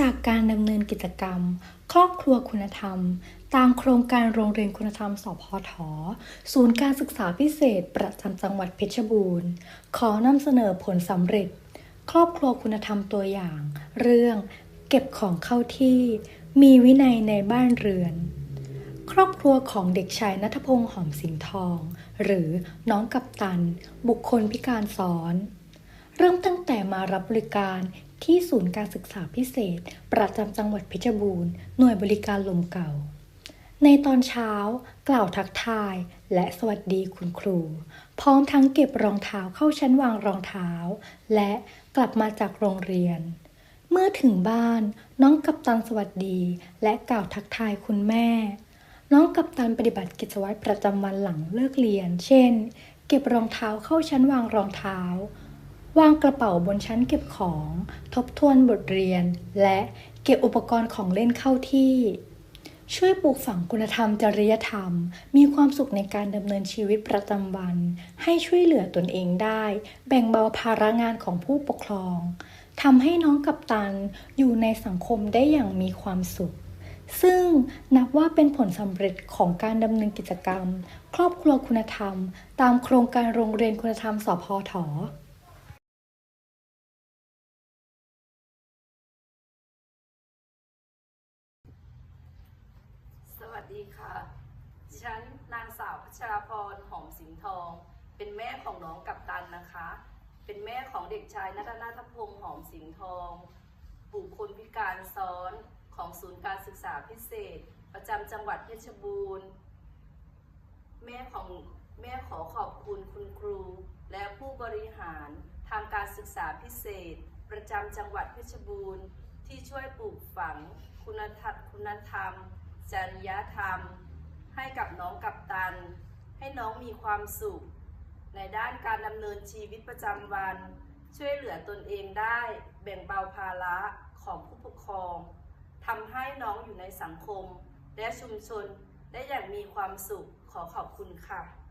จากการดำเนินกิจกรรม ครอบครัวคุณธรรม ตามโครงการโรงเรียนคุณธรรม สพท ศูนย์การศึกษาพิเศษ ประจำจังหวัดเพชรบูรณ์ ขอนำเสนอผลสำเร็จ ครอบครัวคุณธรรมตัวอย่าง เรื่อง เก็บของเข้าที่ มีวินัยในบ้านเรือน ครอบครัวของเด็กชายนัทพงษ์หอมสิงห์ทอง หรือน้องกัปตัน บุคคลพิการซ้อน เริ่มตั้งแต่มารับบริการที่ศูนย์การศึกษาพิเศษ ประจำจังหวัดเพชรบูรณ์ หน่วยบริการลมเก่า ในตอนเช้ากล่าวทักทาย และสวัสดีคุณครู พร้อมทั้งเก็บรองเท้าเข้าชั้นวางรองเท้า และกลับมาจากโรงเรียน เมื่อถึงบ้านน้องกัปตันสวัสดี และกล่าวทักทายคุณแม่ น้องกัปตันปฏิบัติกิจวัตรประจำวันหลังเลิกเรียน เช่น เก็บรองเท้าเข้าชั้นวางรองเท้า วางกระเป๋าบนชั้นเก็บของ ทบทวนบทเรียน และเก็บอุปกรณ์ของเล่นเข้าที่ ช่วยปลูกฝังคุณธรรมจริยธรรม มีความสุขในการดำเนินชีวิตประจำวัน ให้ช่วยเหลือตนเองได้ แบ่งเบาภาระงานของผู้ปกครองทำให้น้องกัปตันอยู่ในสังคมได้อย่างมีความสุข ซึ่งนับว่าเป็นผลสำเร็จของการดำเนินกิจกรรม ครอบครัวคุณธรรม ตามโครงการโรงเรียนคุณธรรมสพท ดีค่ะ ฉันนางสาวพัชราพรหอมสิงห์ทอง เป็นแม่ของน้องกัปตันนะคะ เป็นแม่ของเด็กชายนัทนาทพงษ์หอมสิงห์ทอง บุคคลพิการซ้อนของศูนย์การศึกษาพิเศษ ประจำจังหวัดเพชรบูรณ์ แม่ของแม่ขอขอบคุณคุณครู และผู้บริหารทางการศึกษาพิเศษ ประจำจังหวัดเพชรบูรณ์ ที่ช่วยปลูกฝังคุณธรรมคุณธรรม จริยธรรม ให้กับน้องกัปตัน ให้น้องมีความสุข ในด้านการดำเนินชีวิตประจำวัน ช่วยเหลือตนเองได้แบ่งเบาภาระของผู้ปกครองทำให้น้องอยู่ในสังคม และชุมชนได้อย่างมีความสุขขอขอบคุณค่ะ